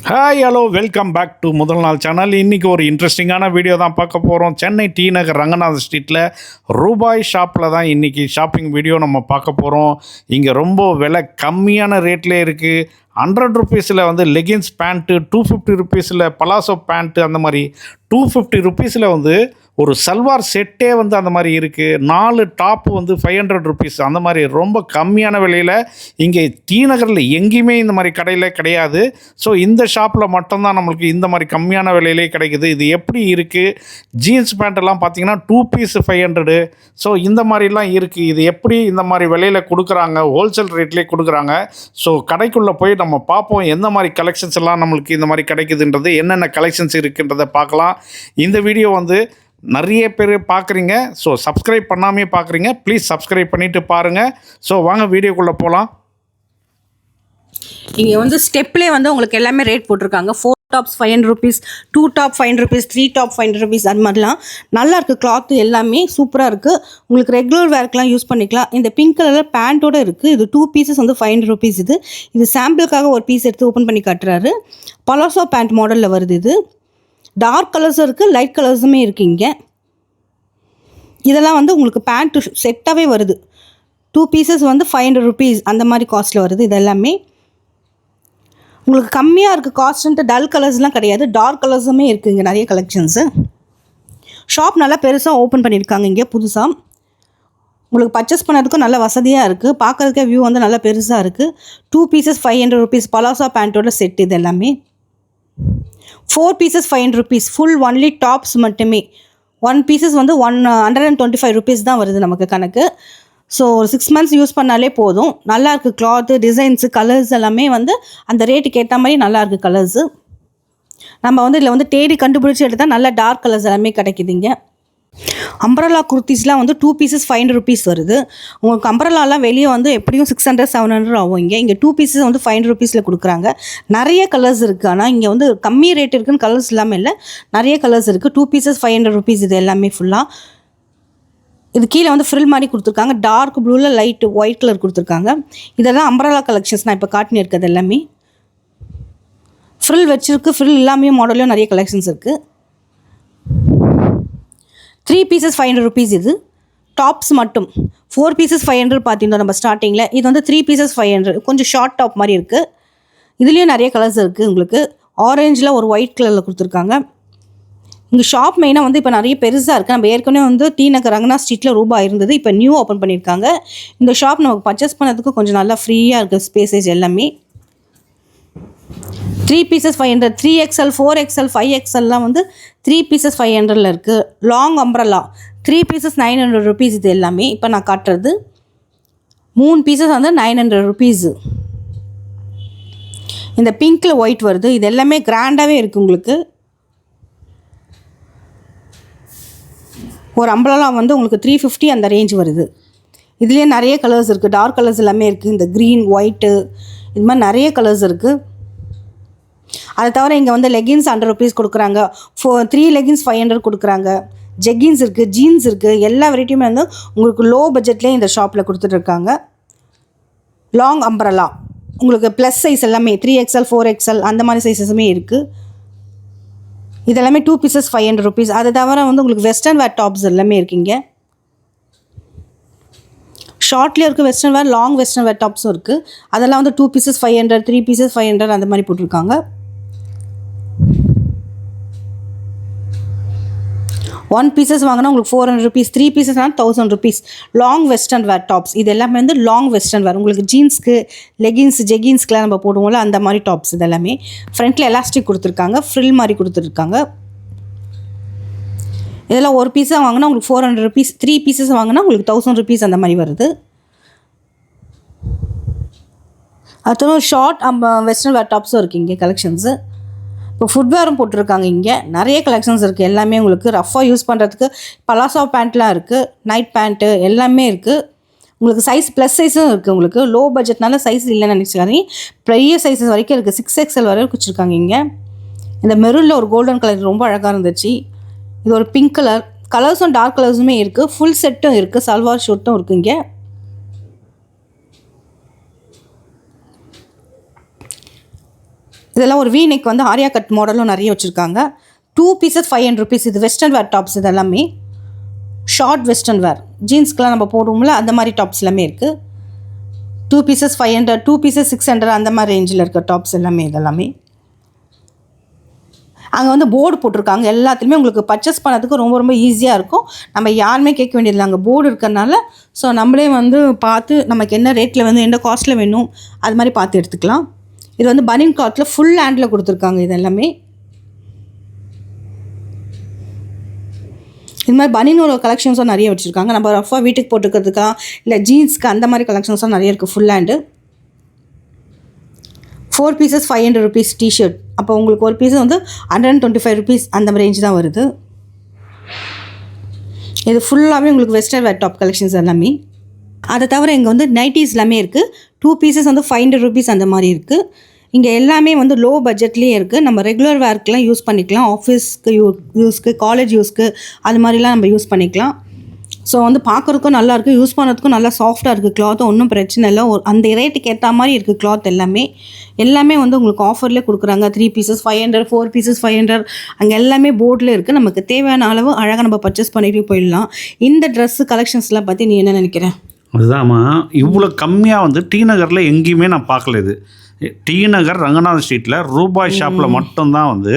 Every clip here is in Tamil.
Hi hello welcome back to முதல் நாள் சேனல் இன்றைக்கி ஒரு இன்ட்ரெஸ்டிங்கான வீடியோ தான் பார்க்க போகிறோம் சென்னை டி நகர் ரங்கநாத ஸ்ட்ரீட்டில் ரூபாய் ஷாப்பில் தான் இன்றைக்கி ஷாப்பிங் வீடியோ நம்ம பார்க்க போகிறோம் இங்கே ரொம்ப விலை கம்மியான ரேட்லேயே இருக்குது ஹண்ட்ரட் ருபீஸில் வந்து லெகின்ஸ் பேண்ட்டு டூ ஃபிஃப்டி ருபீஸில் பலாசோ பேண்ட்டு அந்த மாதிரி டூ ஃபிஃப்டி ருபீஸில் வந்து ஒரு சல்வார் செட்டே வந்து அந்த மாதிரி இருக்குது நாலு டாப் வந்து ஃபைவ் ஹண்ட்ரட் ருபீஸ் அந்த மாதிரி ரொம்ப கம்மியான விலையில் இங்கே டி நகரில் எங்கேயுமே இந்த மாதிரி கடையில் கிடையாது. ஸோ இந்த ஷாப்பில் மட்டும்தான் நம்மளுக்கு இந்த மாதிரி கம்மியான விலையிலே கிடைக்குது. இது எப்படி இருக்குது ஜீன்ஸ் பேண்ட்டெல்லாம் பார்த்தீங்கன்னா two piece five hundred so இந்த மாதிரிலாம் இருக்குது இது எப்படி இந்த மாதிரி விலையில் கொடுக்குறாங்க? ஹோல்சேல் ரேட்லேயே கொடுக்குறாங்க. ஸோ கடைக்குள்ளே போய் நம்ம பார்ப்போம். எந்த மாதிரி கலெக்ஷன்ஸ் எல்லாம் நம்மளுக்கு இந்த மாதிரி கிடைக்குதுன்றது என்னென்ன கலெக்ஷன்ஸ் இருக்குன்றதை பார்க்கலாம். இந்த வீடியோ வந்து நிறைய பேர் பார்க்குறீங்க. ஸோ சப்ஸ்கிரைப் பண்ணாமே பார்க்குறீங்க. ப்ளீஸ் சப்ஸ்கிரைப் பண்ணிவிட்டு பாருங்கள் ஸோ வாங்க வீடியோக்குள்ளே போகலாம் இங்கே வந்து ஸ்டெப்லேயே வந்து உங்களுக்கு எல்லாமே ரேட் போட்டிருக்காங்க. Four tops five hundred rupees two top five hundred rupees three top five hundred rupees அது மாதிரிலாம். நல்லா இருக்குது கிளாத்து எல்லாமே. சூப்பராக இருக்குது உங்களுக்கு ரெகுலர் வேர்க்கெலாம் யூஸ் பண்ணிக்கலாம். இந்த பிங்க் கலரில் பேண்ட்டோட இருக்குது இது டூ பீசஸ் வந்து ஃபைவ் ஹண்ட்ரட் ருபீஸ் இது. இது சாம்பிளுக்காக ஒரு பீஸ் எடுத்து ஓப்பன் பண்ணி காட்டுறாரு. பலாசோ பேண்ட் மாடலில் வருது இது. டார்க் கலர்ஸும் இருக்குது லைட் கலர்ஸுமே இருக்குது இங்கே. இதெல்லாம் வந்து உங்களுக்கு பேண்ட்டு செட்டாகவே வருது. டூ பீசஸ் வந்து ஃபைவ் ஹண்ட்ரட் ருபீஸ் அந்த மாதிரி காஸ்ட்டில் வருது இது எல்லாமே உங்களுக்கு கம்மியாக இருக்குது காஸ்ட்ன்ட்டு டல் கலர்ஸ்லாம் கிடையாது. டார்க் கலர்ஸுமே இருக்குது இங்கே நிறைய கலெக்ஷன்ஸு ஷாப் நல்லா பெருசாக ஓப்பன் பண்ணியிருக்காங்க இங்கே புதுசாக உங்களுக்கு பர்ச்சேஸ் பண்ணதுக்கும் நல்ல வசதியாக இருக்குது பார்க்குறதுக்கே வியூ வந்து நல்லா பெருசாக இருக்குது two pieces five hundred rupees palazzo பேண்ட்டோட set இது எல்லாமே four pieces five hundred rupees full only tops மட்டுமே. ஒன் பீசஸ் வந்து one hundred and twenty five rupees தான் வருது நமக்கு கணக்கு. ஸோ ஒரு சிக்ஸ் மந்த்ஸ் யூஸ் பண்ணாலே போதும். நல்லாயிருக்கு கிளாத்து டிசைன்ஸு கலர்ஸ் எல்லாமே வந்து அந்த ரேட்டுக்கு ஏற்ற மாதிரி நல்லாயிருக்கு கலர்ஸு நம்ம வந்து இதில் வந்து தேடி கண்டுபிடிச்சி எடுத்தால் நல்ல டார்க் கலர்ஸ் எல்லாமே கிடைக்குதுங்க. அம்பரலா குர்த்திஸ்லாம் வந்து two pieces five hundred rupees வருது. உங்களுக்கு அம்பரலாலாம் வெளியே வந்து எப்படியும் சிக்ஸ் ஹண்ட்ரட் செவன் ஹண்ட்ரட் ஆகும் இங்கே. இங்கே டூ பீசஸ் வந்து ஃபைவ் ஹண்ட்ரட் ருபீஸில் கொடுக்குறாங்க. நிறைய கலர்ஸ் இருக்குது ஆனால் இங்கே வந்து கம்மி ரேட் இருக்குன்னு கலர்ஸ் இல்லாமல் இல்லை. நிறைய கலர்ஸ் இருக்குது two pieces five hundred rupees இது எல்லாமே ஃபுல்லாக இது கீழே வந்து ஃப்ரில் மாதிரி கொடுத்துருக்காங்க. டார்க் ப்ளூவில் லைட் ஒயிட் கலர் கொடுத்துருக்காங்க. இதெல்லாம் அம்பரலா கலெக்ஷன்ஸ் நான் இப்போ காட்டினு இருக்கிறது எல்லாமே. ஃப்ரில் வச்சுருக்கு. ஃப்ரில் இல்லாமையும் மாடலையும் நிறைய கலெக்ஷன்ஸ் இருக்குது three pieces five hundred rupees இது. டாப்ஸ் மட்டும். ஃபோர் பீசஸ் ஃபைவ் ஹண்ட்ரட் பார்த்திருந்தோம் நம்ம ஸ்டார்டிங்கில் இது வந்து த்ரீ பீசஸ் ஃபைவ் ஹண்ட்ரட் கொஞ்சம் ஷார்ட் டாப் மாதிரி இருக்குது இதுலேயும் நிறைய கலர்ஸ் இருக்குது உங்களுக்கு. ஆரஞ்சில் ஒரு ஒயிட் கலரில் கொடுத்துருக்காங்க. இங்கே ஷாப் மெயினாக வந்து இப்போ நிறைய பெருசாக இருக்குது நம்ம ஏற்கனவே வந்து டி நகர் ரங்கனா ஸ்ட்ரீட்டில் ரூபா இருந்தது. இப்போ நியூ ஓப்பன் பண்ணியிருக்காங்க இந்த ஷாப் நமக்கு பர்ச்சேஸ் பண்ணதுக்கு கொஞ்சம் நல்லா ஃப்ரீயாக இருக்குது ஸ்பேசேஜ் எல்லாமே. Three pieces five hundred three XL four XL five எக்ஸ்எல்லாம் வந்து த்ரீ பீசஸ் ஃபைவ் ஹண்ட்ரடில் இருக்குது long umbrella three pieces nine hundred rupees இது எல்லாமே. இப்போ நான் காட்டுறது மூணு பீசஸ் வந்து நைன் ஹண்ட்ரட் ருபீஸு இந்த பிங்க்கில் ஒயிட் வருது. இது எல்லாமே கிராண்டாகவே இருக்குது உங்களுக்கு. ஒரு அம்பலா வந்து உங்களுக்கு த்ரீ ஃபிஃப்டி அந்த ரேஞ்ச் வருது. இதுலேயே நிறைய கலர்ஸ் இருக்குது டார்க் கலர்ஸ் எல்லாமே இருக்குது இந்த க்ரீன் ஒயிட்டு இது மாதிரி நிறைய கலர்ஸ் இருக்குது அதை தவிர இங்கே வந்து லெகின்ஸ் ஹண்ட்ரட் ருபீஸ் கொடுக்குறாங்க. For three leggings five hundred கொடுக்குறாங்க. ஜெகின்ஸ் இருக்குது ஜீன்ஸ் இருக்குது எல்லா வெரைட்டியுமே வந்து உங்களுக்கு லோ பட்ஜெட்லேயே இந்த ஷாப்பில் கொடுத்துட்ருக்காங்க லாங் அம்பரலா உங்களுக்கு ப்ளஸ் சைஸ் எல்லாமே த்ரீ எக்ஸ்எல் ஃபோர் எக்ஸ்எல் அந்த மாதிரி சைஸஸுமே இருக்குது இதெல்லாமே two pieces five hundred rupees அதை தவிர வந்து உங்களுக்கு வெஸ்டர்ன் வேர் டாப்ஸ் எல்லாமே இருக்குங்க ஷார்ட்லேயும் இருக்குது western wear long western wear டாப்ஸும் இருக்குது அதெல்லாம் வந்து two pieces five hundred three pieces five hundred அந்த மாதிரி போட்டிருக்காங்க. ஒன் பீசஸ் வாங்கினா உங்களுக்கு four hundred rupees three பீசஸ்னால் thousand rupees long western wear tops இது எல்லாமே வந்து லாங் வெஸ்டர்ன் வேர் உங்களுக்கு ஜீன்ஸ்க்கு லெகின்ஸ் ஜெகின்ஸ்க்குலாம் நம்ம போடுவோம்ல அந்த மாதிரி டாப்ஸ் இது எல்லாமே. ஃப்ரண்ட்டில் எலாஸ்டிக் கொடுத்துருக்காங்க ஃப்ரில் மாதிரி கொடுத்துருக்காங்க. இதெல்லாம் ஒரு பீஸாக வாங்கினா உங்களுக்கு four hundred rupees three pieces வாங்கினா உங்களுக்கு தௌசண்ட் ருபீஸ் அந்த மாதிரி வருது. அடுத்த ஷார்ட் வெஸ்டர்ன் வேர் டாப்ஸும் இருக்குது இங்கே கலெக்ஷன்ஸு இப்போ ஃபுட்வேரும் போட்டிருக்காங்க இங்கே. நிறைய கலெக்ஷன்ஸ் இருக்குது எல்லாமே உங்களுக்கு ரஃபாக யூஸ் பண்ணுறதுக்கு பலாசா பேண்ட்லாம் இருக்குது நைட் பேண்ட்டு எல்லாமே இருக்குது உங்களுக்கு சைஸ் ப்ளஸ் சைஸும் இருக்குது உங்களுக்கு. லோ பட்ஜெட்னால சைஸ் இல்லைன்னு நினச்சிக்காதீங்க. பெரிய சைஸஸ் வரைக்கும் இருக்குது சிக்ஸ் எக்ஸ்எல் வரைக்கும் வச்சுருக்காங்க இங்கே. இந்த மெரூனில் ஒரு கோல்டன் கலர் ரொம்ப அழகாக இருந்துச்சு. இது ஒரு பிங்க் கலர் கலர்ஸும் டார்க் கலர்ஸுமே இருக்குது ஃபுல் செட்டும் இருக்குது சல்வார் ஷூட்டும் இருக்குது இங்கே. இதெல்லாம் ஒரு வீநெக் வந்து ஆரியா கட் மாடலும் நிறைய வச்சுருக்காங்க. Two pieces five hundred rupees இது வெஸ்டர்ன் வேர் டாப்ஸ் இது எல்லாமே ஷார்ட் வெஸ்டர்ன் வேர் ஜீன்ஸ்க்கெலாம் நம்ம போடுவோம்ல அந்த மாதிரி டாப்ஸ் எல்லாமே இருக்குது two pieces five hundred two pieces six hundred அந்த மாதிரி ரேஞ்சில் இருக்க டாப்ஸ் எல்லாமே இதெல்லாமே. அங்கே வந்து போர்டு போட்டிருக்காங்க. எல்லாத்துலேயுமே உங்களுக்கு பர்ச்சேஸ் பண்ணதுக்கு ரொம்ப ரொம்ப ஈஸியாக இருக்கும். நம்ம யாருமே கேட்க வேண்டியதில்லை. அங்கே போர்டு இருக்கிறனால ஸோ நம்மளே வந்து பார்த்து நமக்கு என்ன ரேட்டில் வந்து என்ன காஸ்ட்டில் வேணும் அது மாதிரி பார்த்து எடுத்துக்கலாம். இது வந்து பனியன் காட்டில் ஃபுல் ஹேண்டில் கொடுத்துருக்காங்க இது எல்லாமே. இது மாதிரி பனியனோட கலெக்ஷன்ஸும் நிறைய வச்சுருக்காங்க. நம்ம ரஃபாக வீட்டுக்கு போட்டுக்கிறதுக்கா இல்லை ஜீன்ஸ்க்கு அந்த மாதிரி கலெக்ஷன்ஸும் நிறைய இருக்குது full hand four pieces five hundred rupees T-shirt அப்போ உங்களுக்கு ஒரு பீஸ் வந்து hundred and twenty five rupees அந்த ரேஞ்ச் தான் வருது. இது ஃபுல்லாகவே உங்களுக்கு வெஸ்டர்ன் வேர் டாப் கலெக்ஷன்ஸ் எல்லாமே. அதை தவிர இங்கே வந்து நைட்டிஸ் எல்லாமே இருக்குது டூ பீசஸ் வந்து ஃபைவ் ஹண்ட்ரட் ருபீஸ் அந்த மாதிரி இருக்குது இங்கே எல்லாமே வந்து லோ பட்ஜெட்லேயே இருக்குது நம்ம ரெகுலர் வேர்க்கெலாம் யூஸ் பண்ணிக்கலாம். ஆஃபீஸ்க்கு யூ யூஸ்க்கு காலேஜ் யூஸ்க்கு அது மாதிரிலாம் நம்ம யூஸ் பண்ணிக்கலாம். ஸோ வந்து பார்க்குறதுக்கும் நல்லாயிருக்கு யூஸ் பண்ணுறதுக்கும் நல்லா சாஃப்டாக இருக்குது கிளாத்தும் ஒன்றும் பிரச்சனை இல்லை. ஒரு அந்த ரேட்டுக்கு ஏற்ற மாதிரி இருக்குது கிளாத் எல்லாமே. எல்லாமே வந்து உங்களுக்கு ஆஃபர்லேயே கொடுக்குறாங்க. Three pieces five hundred four pieces five hundred அங்கே எல்லாமே போர்டில் இருக்குது நமக்கு தேவையான அளவு அழகாக நம்ம பர்ச்சேஸ் பண்ணிட்டு போயிடலாம். இந்த ட்ரெஸ்ஸு கலெக்ஷன்ஸ்லாம் பற்றி நீ என்ன நினைக்கிறேன் அதுதான் இவ்வளோ கம்மியாக வந்து டி நகரில் எங்கேயுமே நான் பார்க்கல இது. டி நகர் ரங்கநாத ஸ்ட்ரீட்டில் ரூபாய் ஷாப்பில் மட்டும்தான் வந்து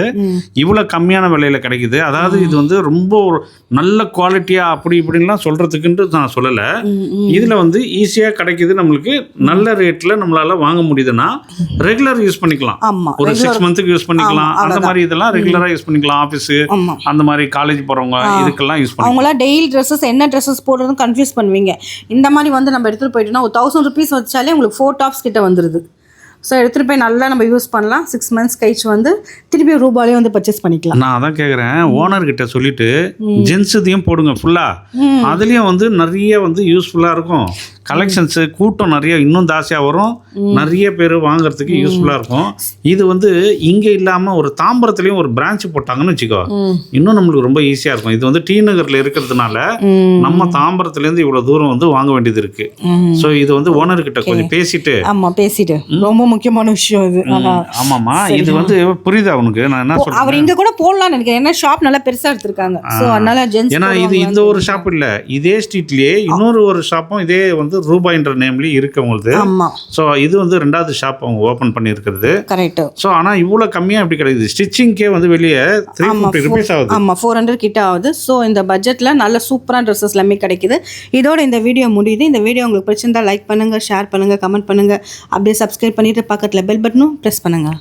இவ்வளோ கம்மியான விலையில் கிடைக்குது. அதாவது இது வந்து ரொம்ப ஒரு நல்ல குவாலிட்டியாக அப்படி இப்படின்லாம் சொல்கிறதுக்குன்ட்டு நான் சொல்லலை. இதில் வந்து ஈஸியாக கிடைக்குது நம்மளுக்கு. நல்ல ரேட்டில் நம்மளால் வாங்க முடியுதுன்னா ரெகுலர் யூஸ் பண்ணிக்கலாம். ஒரு சிக்ஸ் மந்த்துக்கு யூஸ் பண்ணிக்கலாம். அந்த மாதிரி இதெல்லாம் ரெகுலராக யூஸ் பண்ணிக்கலாம். ஆஃபீஸு அந்த மாதிரி காலேஜ் போகிறவங்க இதுக்கெல்லாம் யூஸ் அவங்களாம் டெய்லி ட்ரெஸ்ஸஸ் என்ன ட்ரெஸ்ஸஸ் போடுறதும் கன்ஃபியூஸ் பண்ணுவீங்க. இந்த மாதிரி வந்து நம்ம எடுத்துகிட்டு போயிட்டோம்னா ஒரு தௌசண்ட் ருபீஸ் வச்சாலே உங்களுக்கு ஃபோர் டாப்ஸ் கிட்ட வந்துடுது ஸோ எடுத்துகிட்டு போய் நல்லா நம்ம யூஸ் பண்ணலாம். சிக்ஸ் மந்த்ஸ் கழிச்சு வந்து திருப்பி ரூபாலே வந்து பர்ச்சேஸ் பண்ணிக்கலாம். நான் அதான் கேட்குறேன் ஓனர் கிட்ட சொல்லிட்டு ஜென்ஸ் இதையும் போடுங்க ஃபுல்லாக அதுலேயும் வந்து நிறைய வந்து யூஸ்ஃபுல்லாக இருக்கும். கலெக்ஷன்ஸு கூட்டம் நிறைய இன்னும் ஜாஸ்தியாக வரும். நிறைய பேர் வாங்குறதுக்கு யூஸ்ஃபுல்லாக இருக்கும். இது வந்து இங்கே இல்லாமல் ஒரு தாம்பரத்துலேயும் ஒரு பிரான்ச் போட்டாங்கன்னு வச்சுக்கோ. இன்னும் நம்மளுக்கு ரொம்ப ஈஸியாக இருக்கும். இது வந்து டி நகரில் இருக்கிறதுனால நம்ம தாம்பரத்துலேருந்து இவ்வளோ தூரம் வந்து வாங்க வேண்டியது இருக்கு. ஸோ இது வந்து ஓனர் கிட்ட கொஞ்சம் பேசிட்டு. ஆமாம் பேசிட்டு. ரொம்ப முக்கியமான விஷயம் இது. ஆமாம்மா. இது வந்து புரியுதா உனக்கு? நான் என்ன சொல்றேன் அவர் இங்க கூட போடலாம்னு நினைக்கிறேன். ஏன்னா ஷாப் நல்லா பெருசா எடுத்திருக்காங்க. ஸோ அதனால ஜென்ஸ் ஏன்னா இது இந்த ஒரு ஷாப் இல்ல. இதே ஸ்ட்ரீட்லயே இன்னொரு ஒரு ஷாப்பும் இதே வந்து ரூபாய்ன்ற நேம்லயே இருக்கு உங்களுக்கு ஆமா. ஸோ இது வந்து ரெண்டாவது ஷாப் அவங்க ஓப்பன் பண்ணியிருக்கிறது. கரெக்ட் ஸோ ஆனால் இவ்வளோ கம்மியாக எப்படி கிடைக்குது. ஸ்டிச்சிங்க்கே வந்து வெளியே த்ரீ ஃபிஃப்டி ருபீஸ் ஆகுது. ஆமாம் ஃபோர் ஹண்ட்ரட் கிட்ட ஆகுது. ஸோ இந்த பட்ஜெட்டில் நல்ல சூப்பரான ட்ரெஸ்ஸஸ் எல்லாமே கிடைக்குது. இதோட இந்த வீடியோ முடியுது. இந்த வீடியோ உங்களுக்கு பிடிச்சிருந்தா லைக் பண்ணுங்கள் ஷேர் பண்ணுங்கள் கமெண்ட் பண்ணுங்கள் அப்படியே சப்ஸ்கிரைப் பண்ணிவிட்டு பக்கத்தில் பெல் பட்டனும் ப்ரெஸ் பண்ணுங்கள்